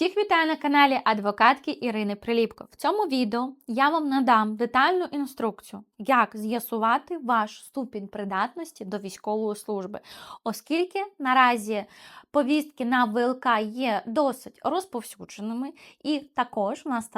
Всіх вітаю на каналі адвокатки Ірини Приліпко. В цьому відео я вам надам детальну інструкцію, як з'ясувати ваш ступінь придатності до військової служби, оскільки наразі повістки на ВЛК є досить розповсюдженими, і також в нас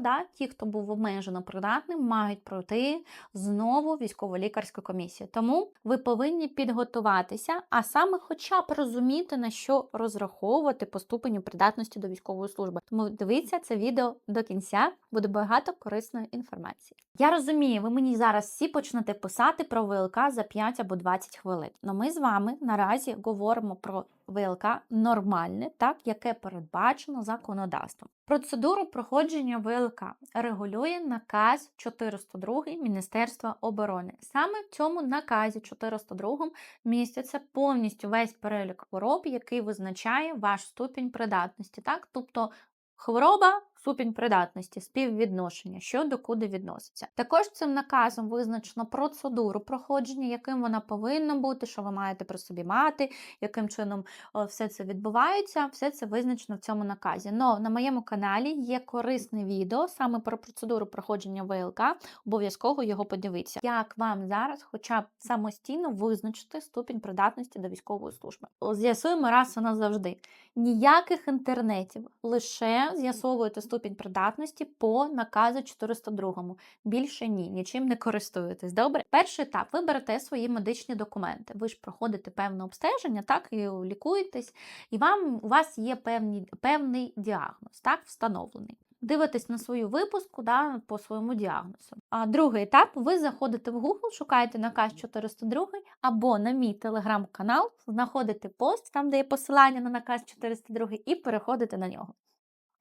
да, ті, хто був обмежено придатним, мають пройти знову військово-лікарську комісію. Тому ви повинні підготуватися, а саме хоча б розуміти, на що розраховувати по ступеню придатності до військової служби. Тому дивіться це відео до кінця, буде багато корисної інформації. Я розумію, ви мені зараз всі почнете писати про ВЛК за 5 або 20 хвилин. Але ми з вами наразі говоримо про ВЛК нормальне, так яке передбачено законодавством. Процедуру проходження ВЛК регулює наказ 402 Міністерства оборони. Саме в цьому наказі 402 міститься повністю весь перелік хвороб, який визначає ваш ступінь придатності. Так, тобто хвороба. Ступінь придатності, співвідношення, що до куди відноситься. Також цим наказом визначено процедуру проходження, яким вона повинна бути, що ви маєте при собі мати, яким чином все це відбувається, все це визначено в цьому наказі. Но на моєму каналі є корисне відео саме про процедуру проходження ВЛК, обов'язково його подивіться. Як вам зараз, хоча б самостійно визначити ступінь придатності до військової служби? З'ясуємо раз і назавжди. Ніяких інтернетів, лише з'ясовуєте ступінь придатності по наказу 402. Більше ні, нічим не користуєтесь. Добре, перший етап ви берете свої медичні документи. Ви ж проходите певне обстеження, так і лікуєтесь, і вам у вас є певні, певний діагноз, так, встановлений. Дивитесь на свою випуску да, по своєму діагнозу. А другий етап: ви заходите в Google, шукаєте наказ 402 або на мій телеграм-канал, знаходите пост, там де є посилання на наказ 402, і переходите на нього.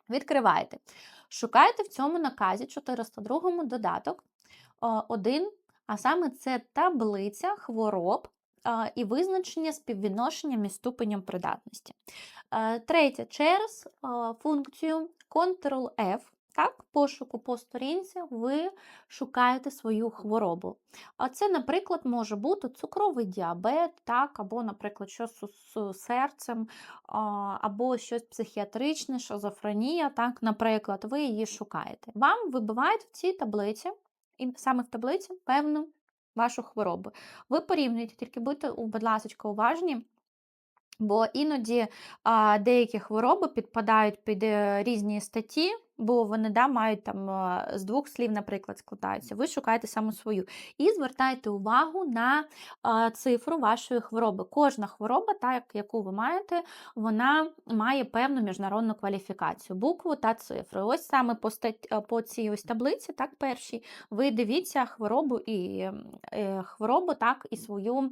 Відкриваєте. Шукаєте в цьому наказі 402 додаток один, а саме це таблиця хвороб і визначення співвідношення між ступенем придатності. Третє, через функцію Ctrl-F. Так, пошуку по сторінці ви шукаєте свою хворобу. А це, наприклад, може бути цукровий діабет, так, або, наприклад, щось з серцем, або щось психіатричне, шизофренія, так, наприклад, ви її шукаєте. Вам вибивають в цій таблиці, і саме в таблиці певну вашу хворобу. Ви порівнюєте, тільки будьте, будь ласка, уважні. Бо іноді а, деякі хвороби підпадають під е, різні статті, бо вони да, мають там з двох слів, наприклад, складаються. Ви шукаєте саме свою. І звертайте увагу на а, цифру вашої хвороби. Кожна хвороба, так, яку ви маєте, вона має певну міжнародну кваліфікацію, букву та цифру. Ось саме по стать, по цій ось таблиці, так, першій, ви дивіться хворобу і е, хворобу, так, і свою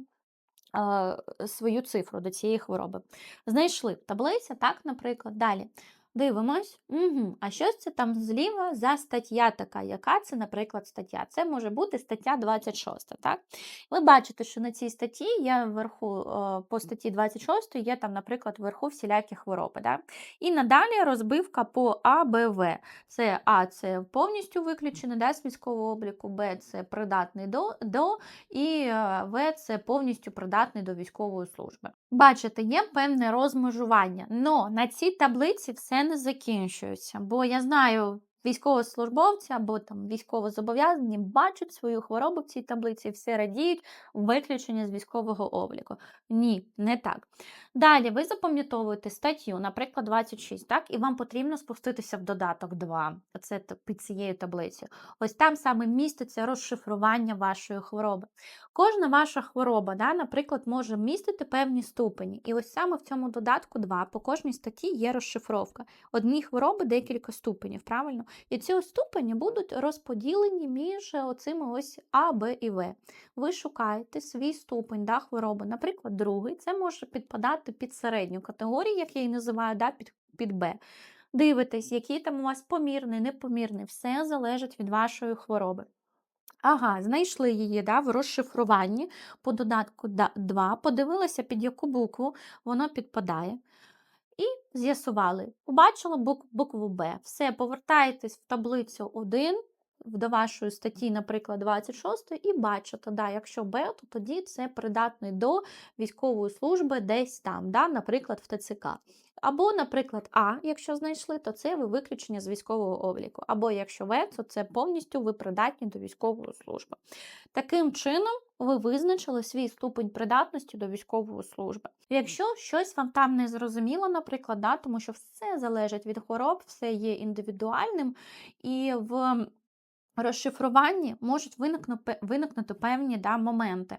свою цифру до цієї хвороби. Знайшли таблиця, так, наприклад, далі. Дивимось, угу. а що це там зліва за стаття така? Яка це, наприклад, стаття? Це може бути стаття 26. так? Ви бачите, що на цій статті є вверху, по статті 26 є там, наприклад, вверху всілякі хвороби. Так? І надалі розбивка по А, Б, В. Це А це повністю виключений да, з військового обліку, Б це придатний до, до і е, В це повністю придатний до військової служби. Бачите, є певне розмежування, але на цій таблиці все не закінчується, бо я знаю. Військовослужбовці або там військовозобов'язані бачать свою хворобу в цій таблиці, все радіють виключення з військового обліку. Ні, не так. Далі ви запам'ятовуєте статтю, наприклад, 26, так, і вам потрібно спуститися в додаток 2, це під цією таблицею. Ось там саме міститься розшифрування вашої хвороби. Кожна ваша хвороба, да, наприклад, може містити певні ступені. І ось саме в цьому додатку 2 по кожній статті є розшифровка. Одні хвороби декілька ступенів, правильно? І ці ступені будуть розподілені між оцими ось А, Б і В. Ви шукаєте свій ступень да, хвороби. Наприклад, другий, це може підпадати під середню категорію, як я її називаю, да, під, під Б. Дивитесь, який там у вас помірний, непомірний, все залежить від вашої хвороби. Ага, знайшли її да, в розшифруванні по додатку 2, подивилися, під яку букву воно підпадає. І з'ясували. Побачила букву Б. Все, повертаєтесь в таблицю 1 до вашої статті, наприклад, 26, і бачите, да, якщо Б, то тоді це придатний до військової служби десь там, да, наприклад, в ТЦК. Або, наприклад, А, якщо знайшли, то це ви виключення з військового обліку. Або якщо В, то це повністю ви придатні до військової служби. Таким чином, ви визначили свій ступень придатності до військової служби. Якщо щось вам там не зрозуміло, наприклад, да, тому що все залежить від хвороб, все є індивідуальним, і в розшифруванні можуть виникнути, виникнути певні да, моменти.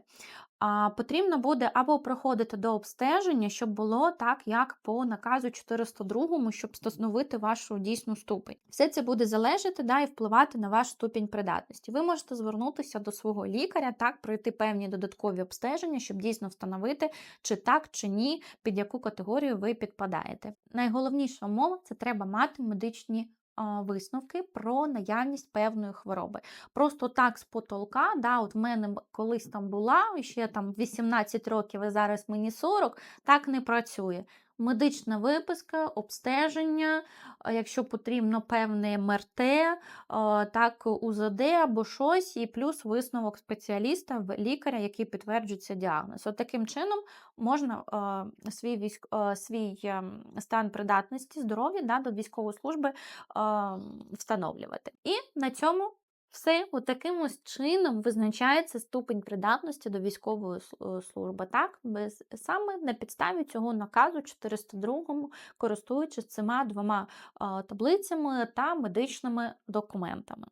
А, потрібно буде або проходити до обстеження, щоб було так, як по наказу 402, щоб встановити вашу дійсну ступень. Все це буде залежати да, і впливати на ваш ступінь придатності. Ви можете звернутися до свого лікаря, так, пройти певні додаткові обстеження, щоб дійсно встановити, чи так, чи ні, під яку категорію ви підпадаєте. Найголовніша умова це треба мати медичні висновки про наявність певної хвороби. Просто так з потолка, да, от в мене колись там була, ще там 18 років, і зараз мені 40, так не працює. Медична виписка, обстеження, якщо потрібно певне МРТ, так УЗД або щось, і плюс висновок спеціаліста, лікаря, який підтверджує цей діагноз. От таким чином можна свій, військ, свій ем, стан придатності, здоров'я да, до військової служби встановлювати. І на цьому все от таким ось чином визначається ступень придатності до військової е, служби. Так, саме на підставі цього наказу 402, користуючись цими двома таблицями та медичними документами.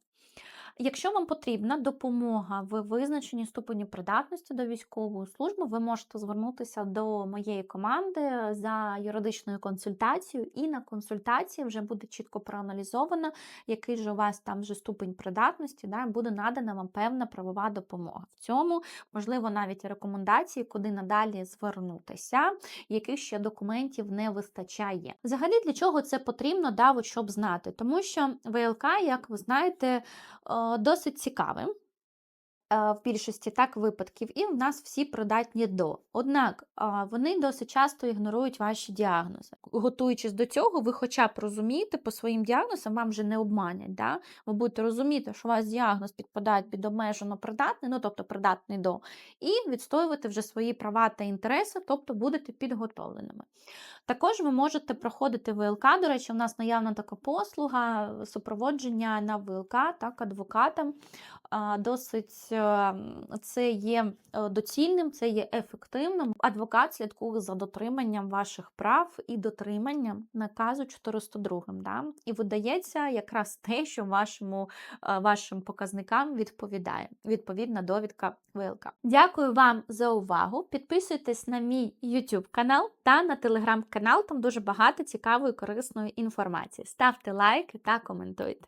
Якщо вам потрібна допомога в визначенні ступені придатності до військової служби, ви можете звернутися до моєї команди за юридичною консультацією, і на консультації вже буде чітко проаналізовано, який же у вас там вже ступень придатності, да, буде надана вам певна правова допомога. В цьому, можливо, навіть рекомендації, куди надалі звернутися, яких ще документів не вистачає. Взагалі, для чого це потрібно, да, от щоб знати? Тому що ВЛК, як ви знаєте, е, досить цікавим. В більшості так випадків, і в нас всі придатні до. Однак вони досить часто ігнорують ваші діагнози. Готуючись до цього, ви хоча б розумієте по своїм діагнозам, вам вже не обманять. Да? Ви будете розуміти, що у вас діагноз підпадає під обмежено придатний, ну тобто придатний до, і відстоювати вже свої права та інтереси, тобто будете підготовленими. Також ви можете проходити ВЛК. До речі, у нас наявна така послуга супроводження на ВЛК так, адвокатам. Досить це є е, доцільним, це є ефективним. Адвокат слідкує за дотриманням ваших прав і дотриманням наказу 402. Да? І видається якраз те, що вашому, е, вашим показникам відповідає. Відповідна довідка ВЛК. Дякую вам за увагу. Підписуйтесь на мій YouTube канал та на телеграм-канал. Там дуже багато цікавої корисної інформації. Ставте лайки та коментуйте.